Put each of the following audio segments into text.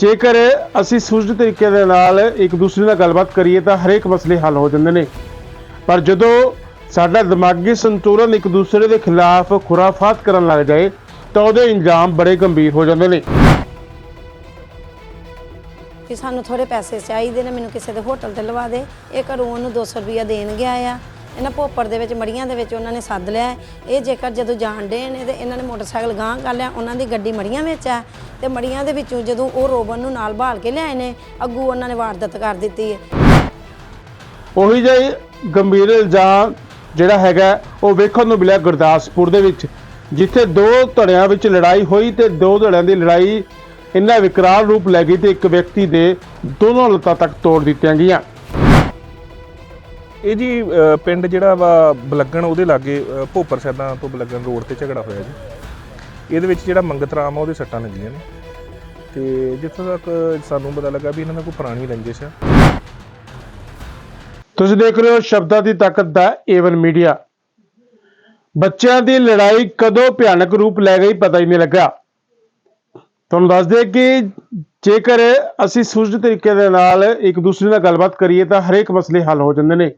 ਜੇਕਰ ਅਸੀਂ ਸੁਚੱਜ ਤਰੀਕੇ ਦੇ ਨਾਲ ਇੱਕ ਦੂਸਰੇ ਨਾਲ ਗੱਲਬਾਤ ਕਰੀਏ ਤਾਂ ਹਰੇਕ ਮਸਲੇ ਹੱਲ ਹੋ ਜਾਂਦੇ ਨੇ। ਪਰ ਜਦੋਂ ਸਾਡਾ ਦਿਮਾਗੀ ਸੰਤੁਲਨ ਇੱਕ ਦੂਸਰੇ ਦੇ ਖਿਲਾਫ ਖੁਰਾਫਾਤ ਕਰਨ ਲੱਗ ਜਾਏ, ਤਾਂ ਉਹਦੇ ਇੰਜਾਮ ਬੜੇ ਗੰਭੀਰ ਹੋ ਜਾਂਦੇ ਨੇ। ਕਿ ਸਾਨੂੰ ਥੋੜੇ ਪੈਸੇ ਚਾਹੀਦੇ ਨੇ, ਮੈਨੂੰ ਕਿਸੇ ਦੇ ਹੋਟਲ ਤੇ ਲਵਾ ਦੇ। ਇਹ ਘਰੋਂ ਉਹਨੂੰ 200 ਰੁਪਇਆ ਦੇਣ ਗਿਆ ਆ। ਇਹਨਾਂ ਭੋਪਰ ਦੇ ਵਿੱਚ, ਮੜੀਆਂ ਦੇ ਵਿੱਚ ਉਹਨਾਂ ਨੇ ਸੱਦ ਲਿਆ ਇਹ ਜੇਕਰ ਜਦੋਂ ਜਾਣ ਡੇ ਨੇ ਤੇ ਇਹਨਾਂ ਨੇ ਮੋਟਰਸਾਈਕਲ ਗਾਂਹ ਕਰ ਲਿਆ, ਉਹਨਾਂ ਦੀ ਗੱਡੀ ਮੜੀਆਂ ਵਿੱਚ ਆ ਤੇ ਮੜੀਆਂ ਦੇ ਵਿੱਚੋਂ ਜਦੋਂ ਉਹ ਰੋਬਨ ਨੂੰ ਨਾਲ ਭਾਲ ਕੇ ਲਿਆਏ ਨੇ, ਅੱਗੂ ਉਹਨਾਂ ਨੇ ਵਾਰਦਾਤ ਕਰ ਦਿੱਤੀ ਹੈ। ਉਹੀ ਜਿਹਾ ਗੰਭੀਰ ਇਲਜ਼ਾਮ ਜਿਹੜਾ ਹੈਗਾ, ਉਹ ਵੇਖਣ ਨੂੰ ਮਿਲਿਆ ਗੁਰਦਾਸਪੁਰ ਦੇ ਵਿੱਚ, ਜਿੱਥੇ ਦੋ ਧੜਿਆਂ ਵਿੱਚ ਲੜਾਈ ਹੋਈ ਤੇ ਦੋ ਧੜਿਆਂ ਦੀ ਲੜਾਈ ਇੰਨਾ ਵਿਕਰਾਲ ਰੂਪ ਲੈ ਗਈ ਤੇ ਇੱਕ ਵਿਅਕਤੀ ਦੇ ਦੋਨੋਂ ਲੱਤਾਂ ਤੱਕ ਤੋੜ ਦਿੱਤੀਆਂ ਗਈਆਂ। ਇਹ ਜੀ ਪਿੰਡ ਜਿਹੜਾ ਵਾ ਬਲੱਗਣ ਉਹਦੇ ਲਾਗੇ ਭੋਪਰ ਸੈਦਾਂ ਤੋਂ ਬਲੱਗਣ ਰੋਡ ਤੇ ਝਗੜਾ ਹੋਇਆ ਜੀ। ਇਹਦੇ ਵਿੱਚ ਜਿਹੜਾ ਮੰਗਤ ਰਾਮ ਆ, ਉਹਦੇ ਸੱਟਾਂ ਲੱਗੀਆਂ ਨੇ। ਤੇ ਜਿੱਥੋਂ ਤੱਕ ਸਾਨੂੰ ਪਤਾ ਲੱਗਾ ਵੀ ਇਹਨਾਂ ਦਾ ਕੋਈ ਪੁਰਾਣੀ ਰੰਜਿਸ਼ ਆ। ਤੁਸੀਂ ਦੇਖ ਰਹੇ ਹੋ ਸ਼ਬਦਾਂ ਦੀ ਤਾਕਤ ਦਾ ਏਵਨ ਮੀਡੀਆ। ਬੱਚਿਆਂ ਦੀ ਲੜਾਈ ਕਦੋਂ ਭਿਆਨਕ ਰੂਪ ਲੈ ਗਈ ਪਤਾ ਹੀ ਨਹੀਂ ਲੱਗਾ ਤੁਹਾਨੂੰ ਦੱਸ ਦੇ ਕਿ ਜੇਕਰ ਅਸੀਂ ਸੁਚੱਜ ਤਰੀਕੇ ਦੇ ਨਾਲ ਇੱਕ ਦੂਸਰੇ ਨਾਲ ਗੱਲਬਾਤ ਕਰੀਏ ਤਾਂ ਹਰੇਕ ਮਸਲੇ ਹੱਲ ਹੋ ਜਾਂਦੇ ਨੇ।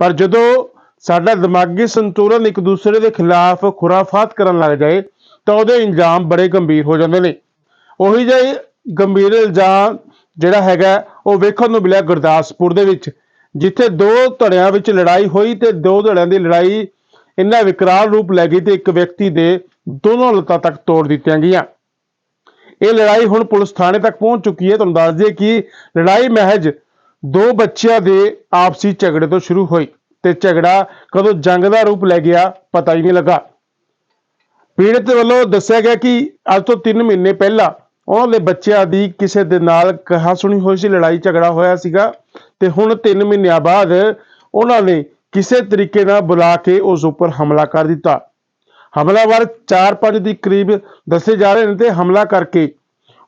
ਪਰ ਜਦੋਂ ਸਾਡਾ ਦਿਮਾਗੀ ਸੰਤੁਲਨ ਇੱਕ ਦੂਸਰੇ ਦੇ ਖਿਲਾਫ ਖੁਰਾਫਾਤ ਕਰਨ ਲੱਗ ਜਾਏ, ਤਾਂ ਉਹਦੇ ਇੰਜਾਮ ਬੜੇ ਗੰਭੀਰ ਹੋ ਜਾਂਦੇ ਨੇ। ਉਹੀ ਜਿਹੇ ਗੰਭੀਰ ਇਲਜ਼ਾਮ ਜਿਹੜਾ ਹੈਗਾ, ਉਹ ਵੇਖਣ ਨੂੰ ਮਿਲਿਆ ਗੁਰਦਾਸਪੁਰ ਦੇ ਵਿੱਚ, ਜਿੱਥੇ ਦੋ ਧੜਿਆਂ ਵਿੱਚ ਲੜਾਈ ਹੋਈ ਤੇ ਦੋ ਧੜਿਆਂ ਦੀ ਲੜਾਈ ਇੰਨਾ ਵਿਕਰਾਲ ਰੂਪ ਲੈ ਗਈ ਤੇ ਇੱਕ ਵਿਅਕਤੀ ਦੇ ਦੋਨੋਂ ਲੱਤਾਂ ਤੱਕ ਤੋੜ ਦਿੱਤੀਆਂ ਗਈਆਂ। ਇਹ ਲੜਾਈ ਹੁਣ ਪੁਲਿਸ ਥਾਣੇ ਤੱਕ ਪਹੁੰਚ ਚੁੱਕੀ ਹੈ। ਤੁਹਾਨੂੰ ਦੱਸ ਦਈਏ ਕਿ ਲੜਾਈ ਮਹਿਜ ਦੋ ਬੱਚਿਆਂ ਦੇ ਆਪਸੀ ਝਗੜੇ ਤੋਂ ਸ਼ੁਰੂ ਹੋਈ ਤੇ ਝਗੜਾ ਕਦੋਂ ਜੰਗ ਦਾ ਰੂਪ ਲੈ ਗਿਆ ਪਤਾ ਹੀ ਨਹੀਂ ਲੱਗਾ। ਪੀੜਤ ਵੱਲੋਂ ਦੱਸਿਆ ਗਿਆ ਕਿ ਅੱਜ ਤੋਂ 3 ਮਹੀਨੇ ਪਹਿਲਾਂ ਉਹਨਾਂ ਦੇ ਬੱਚਿਆਂ ਦੀ ਕਿਸੇ ਦੇ ਨਾਲ ਕਹਾ ਸੁਣੀ ਹੋਈ ਸੀ, ਲੜਾਈ ਝਗੜਾ ਹੋਇਆ ਸੀਗਾ ਤੇ ਹੁਣ 3 ਮਹੀਨਿਆਂ ਬਾਅਦ ਉਹਨਾਂ ਨੇ ਕਿਸੇ ਤਰੀਕੇ ਨਾਲ ਬੁਲਾ ਕੇ ਉਸ ਉੱਪਰ ਹਮਲਾ ਕਰ ਦਿੱਤਾ। ਹਮਲਾਵਰ 4-5 ਦੀ ਕਰੀਬ ਦੱਸੇ ਜਾ ਰਹੇ ਨੇ ਤੇ ਹਮਲਾ ਕਰਕੇ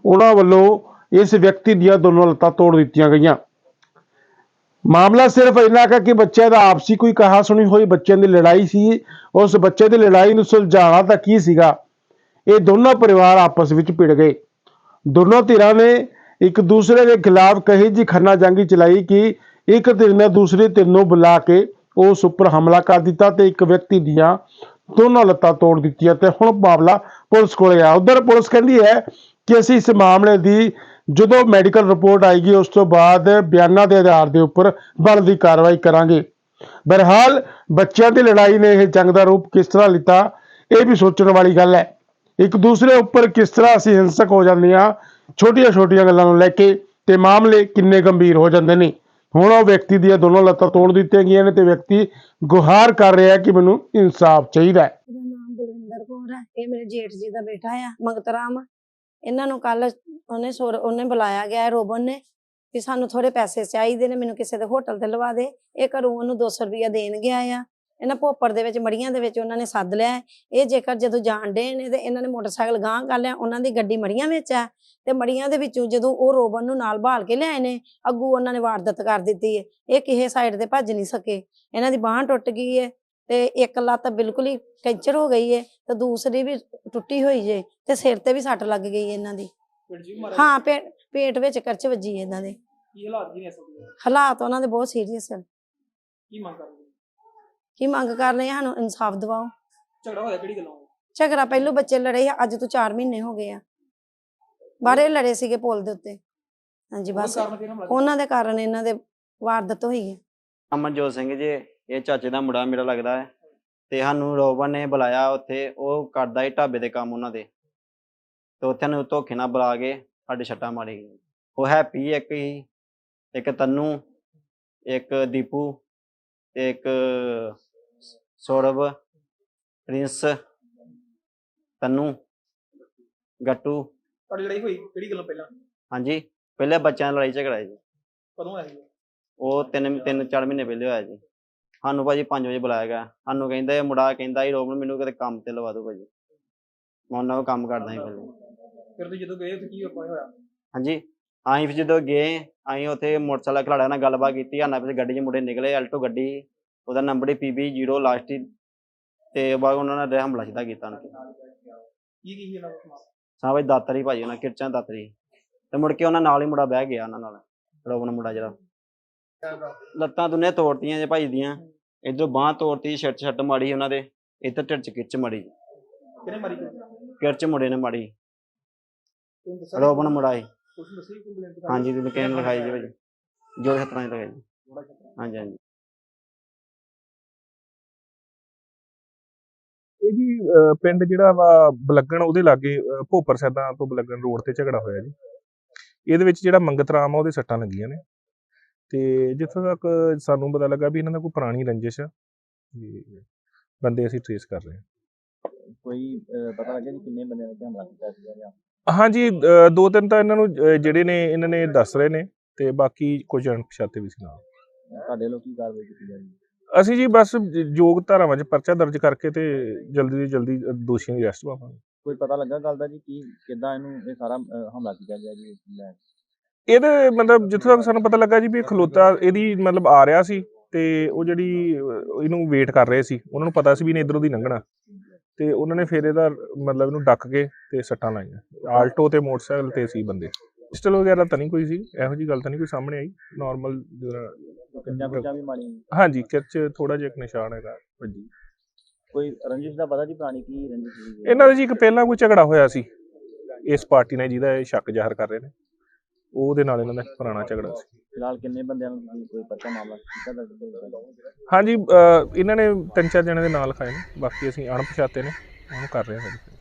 ਉਹਨਾਂ ਵੱਲੋਂ ਇਸ ਵਿਅਕਤੀ ਦੀਆਂ ਦੋਨੋਂ ਲੱਤਾਂ ਤੋੜ ਦਿੱਤੀਆਂ ਗਈਆਂ। ਮਾਮਲਾ ਸਿਰਫ ਇੰਨਾ ਕੁ ਕਿ ਬੱਚਿਆਂ ਦਾ ਆਪਸੀ ਕੋਈ ਕਹਾ ਸੁਣੀ ਹੋਈ ਬੱਚਿਆਂ ਦੀ ਲੜਾਈ ਸੀ। ਉਸ ਬੱਚੇ ਦੀ ਲੜਾਈ ਨੂੰ ਸੁਲਝਾਉਣਾ ਤਾਂ ਕੀ ਸੀਗਾ? ਇਹ ਦੋਨੋਂ ਪਰਿਵਾਰ ਆਪਸ ਵਿੱਚ ਭਿੜ ਗਏ। ਦੋਨੋਂ ਧਿਰਾਂ ਨੇ ਇੱਕ ਦੂਸਰੇ ਦੇ ਖਿਲਾਫ ਕਹੀ ਜੀ ਖੰਨਾ ਜੰਗੀ ਚਲਾਈ ਕਿ ਇੱਕ ਧਿਰ ਨੇ ਦੂਸਰੀ ਧਿਰ ਨੂੰ ਬੁਲਾ ਕੇ ਉਸ ਉੱਪਰ ਹਮਲਾ ਕਰ ਦਿੱਤਾ ਤੇ ਇੱਕ ਵਿਅਕਤੀ ਦੀਆਂ ਦੋਨੋਂ ਲੱਤਾਂ ਤੋੜ ਦਿੱਤੀਆਂ ਤੇ ਹੁਣ ਮਾਮਲਾ ਪੁਲਿਸ ਕੋਲੇ ਆ। ਉਧਰ ਪੁਲਿਸ ਕਹਿੰਦੀ ਹੈ ਕਿ ਅਸੀਂ ਇਸ ਮਾਮਲੇ ਦੀ ਜਦੋਂ ਮੈਡੀਕਲ ਰਿਪੋਰਟ ਆਏਗੀ, ਉਸ ਤੋਂ ਬਾਅਦ ਬਿਆਨਾਂ ਦੇ ਆਧਾਰ ਦੇ ਉੱਪਰ ਬਣਦੀ ਕਾਰਵਾਈ ਕਰਾਂਗੇ। ਬਹਰਹਾਲ, ਬੱਚਿਆਂ ਦੀ ਲੜਾਈ ਨੇ ਇਹ ਜੰਗ ਦਾ ਰੂਪ ਕਿਸ ਤਰ੍ਹਾਂ ਲਿੱਤਾ, ਇਹ ਵੀ ਸੋਚਣ ਵਾਲੀ ਗੱਲ ਹੈ। ਇੱਕ ਦੂਸਰੇ ਉੱਪਰ ਕਿਸ ਤਰ੍ਹਾਂ ਅਸੀਂ ਹਿੰਸਕ ਹੋ ਜਾਂਦੇ ਹਾਂ ਛੋਟੀਆਂ ਛੋਟੀਆਂ ਗੱਲਾਂ ਨੂੰ ਲੈ ਕੇ ਤੇ ਮਾਮਲੇ ਕਿੰਨੇ ਗੰਭੀਰ ਹੋ ਜਾਂਦੇ ਨੇ। ਹੁਣ ਉਹ ਵਿਅਕਤੀ ਦੀਆਂ ਦੋਨੋਂ ਲੱਤਾਂ ਤੋੜ ਦਿੱਤੀਆਂ ਗਈਆਂ ਨੇ ਤੇ ਵਿਅਕਤੀ ਗੁਹਾਰ ਕਰ ਰਿਹਾ ਕਿ ਮੈਨੂੰ ਇਨਸਾਫ ਚਾਹੀਦਾ ਹੈ। ਇਹਦਾ ਨਾਮ ਬਲਵਿੰਦਰ ਕੌਰ ਹੈ। ਇਹ ਮੇਰੇ ਜੇਠ ਜੀ ਦਾ ਬੇਟਾ ਆ ਮੰਗਤ ਰਾਮ ਇਹਨਾਂ ਨੂੰ ਕੱਲ ਉਹਨੇ ਸੁਰ, ਉਹਨੇ ਬੁਲਾਇਆ ਗਿਆ ਹੈ ਰੋਬਨ ਨੇ ਕਿ ਸਾਨੂੰ ਥੋੜੇ ਪੈਸੇ ਚਾਹੀਦੇ ਨੇ, ਮੈਨੂੰ ਕਿਸੇ ਦੇ ਹੋਟਲ ਤੇ ਲਵਾ ਦੇ। ਇਹ ਘਰੋਂ ਉਹਨੂੰ 200 ਰੁਪਇਆ ਦੇਣ ਗਿਆ ਆ। ਇਹਨਾਂ ਭੋਪਰ ਦੇ ਵਿੱਚ, ਮੜੀਆਂ ਦੇ ਵਿੱਚ ਉਹਨਾਂ ਨੇ ਸੱਦ ਲਿਆ ਇਹ ਜੇਕਰ ਜਦੋਂ ਜਾਣ ਡੇ ਨੇ ਤੇ ਇਹਨਾਂ ਨੇ ਮੋਟਰਸਾਈਕਲ ਗਾਂਹ ਕਰ ਲਿਆ, ਉਹਨਾਂ ਦੀ ਗੱਡੀ ਮੜੀਆਂ ਵਿੱਚ ਆ। ਤੇ ਮੜੀਆਂ ਦੇ ਵਿੱਚੋਂ ਜਦੋਂ ਉਹ ਰੋਬਨ ਨੂੰ ਨਾਲ ਭਾਲ ਕੇ ਲਿਆਏ ਨੇ, ਅੱਗੂ ਉਹਨਾਂ ਨੇ ਵਾਰਦਤ ਕਰ ਦਿੱਤੀ ਹੈ। ਇਹ ਕਿਸੇ ਸਾਈਡ ਤੇ ਭੱਜ ਨਹੀਂ ਸਕੇ। ਇਹਨਾਂ ਦੀ ਬਾਹ ਟੁੱਟ ਗਈ ਹੈ ਤੇ ਇੱਕ ਲੱਤ ਬਿਲਕੁਲ ਹੀ ਕੈਂਚਰ ਹੋ ਗਈ ਹੈ ਤੇ ਦੂਸਰੀ ਵੀ ਟੁੱਟੀ ਹੋਈ ਜੇ ਤੇ ਸਿਰ ਤੇ ਵੀ ਸੱਟ ਲੱਗ ਗਈ ਹੈ ਇਹਨਾਂ ਦੀ। ਪਿੰਡ ਜੀ ਮਾਰੇ ਹਾਂ ਪੇਟ ਪੇਟ ਵਿੱਚ ਕਰਚ ਵੱਜੀ ਹੈ ਇਹਨਾਂ ਦੇ। ਕੀ ਹਾਲਾਤ ਜੀ ਨੇ ਅਸਲ ਦੇ ਹਾਲਾਤ ਉਹਨਾਂ ਦੇ ਬਹੁਤ ਸੀਰੀਅਸ ਹਨ ਕੀ ਮੰਗ ਕਰਦੇ ਕੀ ਮੰਗ ਕਰ ਰਹੇ ਆ? ਸਾਨੂੰ ਇਨਸਾਫ ਦਿਵਾਓ। ਝਗੜਾ ਹੋਇਆ ਕਿਹੜੀ ਗੱਲੋਂ? ਝਗੜਾ ਪਹਿਲੋਂ ਬੱਚੇ ਲੜੇ ਆ ਅੱਜ ਤੋਂ 4 ਮਹੀਨੇ ਹੋ ਗਏ ਆ। ਬਾਹਰੇ ਲੜੇ ਸੀਗੇ ਪੁਲ ਦੇ ਉੱਤੇ। ਹਾਂਜੀ ਬਸ। ਕਾਰਨ ਉਹਨਾਂ ਦੇ ਕਾਰਨ ਇਹਨਾਂ ਦੇ ਵਾਰਦਾਤ ਹੋਈ ਹੈ ਅਮਨਜੋਤ ਸਿੰਘ ਜੀ ਇਹ ਚਾਚੇ ਦਾ ਮੁੰਡਾ ਮੇਰਾ ਲੱਗਦਾ ਹੈ। ਤੇ ਸਾਨੂੰ ਰੋਬਨ ਨੇ ਬੁਲਾਇਆ ਉੱਥੇ ਉਹ ਕਰਦਾ ਸੀ ਢਾਬੇ ਦੇ ਕੰਮ ਉਹਨਾਂ ਦੇ। ਤੇ ਉੱਥੇ ਨੂੰ ਧੋਖੇ ਨਾਲ ਬੁਲਾ ਕੇ ਸਾਡੇ ਛੱਟਾਂ ਮਾਰੀ ਗਈ। ਉਹ ਹੈਪੀ ਇੱਕ ਹੀ ਇੱਕ ਤੰਨੂ ਇੱਕ ਦੀਪੂ ਤੇ ਇੱਕ ਸੌਰਵ ਪ੍ਰਿੰਸ ਤੰਨੂ ਗੱਟੂ। ਤੁਹਾਡੀ ਲੜਾਈ ਹੋਈ ਕਿਹੜੀ ਗੱਲੋਂ ਪਹਿਲਾਂ? ਹਾਂਜੀ ਪਹਿਲੇ ਬੱਚਿਆਂ ਨਾਲ ਲੜਾਈ ਝਗੜਾ ਹੈ ਜੀ। ਕਦੋਂ ਸੀ ਉਹ ਤਿੰਨ ਤਿੰਨ ਚਾਰ ਮਹੀਨੇ ਪਹਿਲੇ ਹੋਇਆ ਜੀ। ਸਾਨੂੰ ਭਾਜੀ 5 ਵਜੇ ਬੁਲਾਇਆ ਗਿਆ। ਸਾਨੂੰ ਕਹਿੰਦਾ ਇਹ ਮੁੰਡਾ ਕਹਿੰਦਾ ਸੀ ਰੋਬਨ ਮੈਨੂੰ ਕਿਤੇ ਕੰਮ ਤੇ ਲਵਾ ਦਿਓ ਭਾਜੀ। ਮੈਂ ਉਹਨਾਂ ਕੋਲ ਕੰਮ ਕਰਦਾ ਸੀ ਪਹਿਲੇ। ਫਿਰ ਤੁਸੀਂ ਜਦੋਂ ਗਏ ਉੱਥੇ ਕੀ ਹੋਇਆ? ਹਾਂਜੀ ਅਸੀਂ ਫਿਰ ਜਦੋਂ ਗਏ ਅਸੀਂ ਉੱਥੇ ਮੋਟਰਸਾਈਕਲ ਖਲਾੜਿਆਂ ਨਾਲ ਗੱਲਬਾਤ ਕੀਤੀ ਆਨਾ ਪਿੱਛੇ ਗੱਡੀ 'ਚ ਮੁੰਡੇ ਨਿਕਲੇ ਅਲਟੋ ਗੱਡੀ ਉਹਦਾ ਨੰਬਰ ਹੀ ਪੀਬੀ 0 ਲਾਸਟ ਤੇ ਬਾਅਦ ਉਹਨਾਂ ਨੇ ਹਮਲਾ ਸਿੱਧਾ ਕੀਤਾ ਉਹਨਾਂ। ਤੇ ਕੀ ਕੀ ਇਹਨਾਂ ਦਾ ਸਮਾਨ? ਸਾਂ ਭਾਈ ਦਾਤਰੀ ਭਾਜੀ ਉਹਨਾਂ ਕਿਰਚਾਂ ਦਾਤਰੀ ਤੇ ਮੁੜ ਕੇ ਉਹਨਾਂ ਨਾਲ ਹੀ ਮੁੰਡਾ ਬਹਿ ਗਿਆ ਉਹਨਾਂ ਨਾਲ ਰੋਬਨ ਮੁੰਡਾ ਜਿਹੜਾ। ਲੱਤਾਂ ਦੁਨੇ ਤੋੜਤੀਆਂ ਜੇ ਭਾਈ ਦੀਆਂ ਇਧਰੋਂ ਬਾਹ ਤੋੜਤੀ ਛੱਟ ਛੱਟ ਮਾਰੀ ਉਹਨਾਂ ਦੇ ਇੱਧਰ ਢਿੱਡ ਚ ਕਿਰਚ ਮਾਰੀ। ਕਿਹਨੇ ਮਾਰੀ? ਕੋਈ ਕਿਰਚ ਮੁੰਡੇ ਨੇ ਮਾਰੀ ਰੋਬਨ ਮੁੰਡਾ ਸੀ। ਕੰਪਲੇਂਟ ਹਾਂਜੀ ਤੇ ਕਿਹਨੇ ਲਿਖਾਈ ਜੀ ਭਾਈ ਜੋ ਖਤਰਾਂ ਚ ਲਿਖਾਈ ਜੀ ਹਾਂਜੀ ਹਾਂਜੀ। ਇਹ ਜੀ ਅਹ, ਪਿੰਡ ਜਿਹੜਾ ਵਾ ਬਲੱਗਣ ਉਹਦੇ ਲਾਗੇ ਅਹ, ਭੋਪਰ ਸੈਦਾਂ ਤੋਂ ਬਲੱਗਣ ਰੋਡ ਤੇ ਝਗੜਾ ਹੋਇਆ ਜੀ। ਇਹਦੇ ਵਿੱਚ ਜਿਹੜਾ ਮੰਗਤ ਰਾਮ ਆ ਉਹਦੇ ਸੱਟਾਂ ਲੱਗੀਆਂ ਨੇ। ਤੇ ਜਿੱਥੋਂ ਤੱਕ ਸਾਨੂੰ ਪਤਾ ਲੱਗਾ ਵੀ ਇਹਨਾਂ ਦਾ ਕੋਈ ਪੁਰਾਣੀ ਰੰਜਿਸ਼ ਆ ਤੇ ਬੰਦੇ ਅਸੀਂ ਟ੍ਰੇਸ ਕਰ ਰਹੇ ਹਾਂ। ਕੋਈ ਅਹ, ਪਤਾ ਲੱਗਿਆ ਜੀ ਕਿੰਨੇ ਬੰਦਿਆਂ ਨੇ ਹਮਲਾ ਕੀਤਾ ਜਾਂ? ਹਾਂਜੀ ਦੋ ਤਿੰਨ ਤਾਂ ਇਹਨਾਂ ਨੂੰ ਜਿਹੜੇ ਨੇ ਇਹਨਾਂ ਨੇ ਦੱਸ ਰਹੇ ਨੇ ਤੇ ਬਾਕੀ ਕੁਝ ਅਣਪਛਾਤੇ ਵੀ ਸੀ ਨਾਲ। ਤੁਹਾਡੇ ਲੋਕ ਕੀ ਕਾਰਵਾਈ ਕੀਤੀ ਜਾ ਰਹੀ ਹੈ? ਅਸੀਂ ਜੀ ਬਸ ਜ- ਯੋਗ ਧਾਰਾਵਾਂ 'ਚ ਪਰਚਾ ਦਰਜ ਕਰਕੇ ਤੇ ਜਲਦੀ ਤੋਂ ਜਲਦੀ ਅ, ਦੋਸ਼ੀਆਂ ਦੀ ਅਰੈਸਟ ਪਾਵਾਂਗੇ ਕੋਈ ਪਤਾ ਲੱਗਾ ਗੱਲ ਦਾ ਜੀ ਕੀ ਕਿੱਦਾਂ ਇਹਨੂੰ ਇਹ ਸਾਰਾ ਹਮਲਾ ਕੀਤਾ ਗਿਆ ਜੀ ਲੈ? ਇਹਦੇ ਮਤਲਬ ਜਿੱਥੋਂ ਤੱਕ ਸਾਨੂੰ ਪਤਾ ਲੱਗਾ ਜੀ ਵੀ ਇਹ ਖਲੋਤਾ ਇਹਦੀ ਮਤਲਬ ਆ ਰਿਹਾ ਸੀ ਤੇ ਉਹ ਜਿਹੜੀ ਅਹ, ਇਹਨੂੰ ਵੇਟ ਕਰ ਰਹੇ ਸੀ ਉਹਨਾਂ ਨੂੰ ਪਤਾ ਸੀ ਵੀ ਇਹਨੇ ਇਧਰੋਂ ਦੀ ਲੰਘਣਾ। ਤੇ ਉਹਨਾਂ ਨੇ ਫਿਰ ਇਹਦਾ ਮਤਲਬ ਇਹਨੂੰ ਡੱਕ ਕੇ ਤੇ ਸੱਟਾਂ ਲਾਈਆਂ। ਆਲਟੋ ਤੇ ਮੋਟਰਸਾਈਕਲ ਤੇ ਸੀ ਬੰਦੇ। ਪਿਸਟਲ ਵਗੈਰਾ ਤਾਂ ਨਹੀਂ ਕੋਈ ਸੀ ਇਹੋ ਜੀ ਗੱਲ ਤਾਂ ਨਹੀਂ ਕੋਈ ਸਾਹਮਣੇ ਆਈ। ਨਾਰਮਲ ਕਿੰਨਾ ਕੁਝਾਂ ਵੀ ਮਾਰੀ ਹਾਂਜੀ ਕਿਰਚ ਥੋੜਾ ਜਿਹਾ ਇੱਕ ਨਿਸ਼ਾਨ ਹੈਗਾ। ਵੱਜੀ ਕੋਈ ਰੰਜਿਸ਼ ਦਾ ਪਤਾ ਜੀ ਪੁਰਾਣੀ ਕੀ ਰੰਜਿਸ਼ ਇਹਨਾਂ ਦਾ ਜੀ ਇੱਕ ਪਹਿਲਾਂ ਕੋਈ ਝਗੜਾ ਹੋਇਆ ਸੀ। ਇਸ ਪਾਰਟੀ ਨਾਲ ਜਿਹਦਾ ਇਹ ਸ਼ੱਕ ਜ਼ਾਹਰ ਕਰ ਰਹੇ ਨੇ। ਉਹਦੇ ਨਾਲ ਇਹਨਾਂ ਦਾ ਪੁਰਾਣਾ ਝਗੜਾ ਸੀ। ਫਿਲਹਾਲ ਕਿੰਨੇ ਬੰਦਿਆਂ ਨੂੰ ਕੋਈ ਪਰਚਾ ਮਾਮਲਾ ਕੀਤਾ ਦਰਜ ਹਾਂਜੀ ਅਹ ਇਹਨਾਂ ਨੇ ਤਿੰਨ ਚਾਰ ਜਣੇ ਦੇ ਨਾਲ ਖਾਏ ਨੇ ਬਾਕੀ ਅਸੀਂ ਅਣਪਛਾਤੇ ਨੇ ਉਹਨੂੰ ਕਰ ਰਹੇ ਹਾਂ ਵੈਰੀਫਾਈ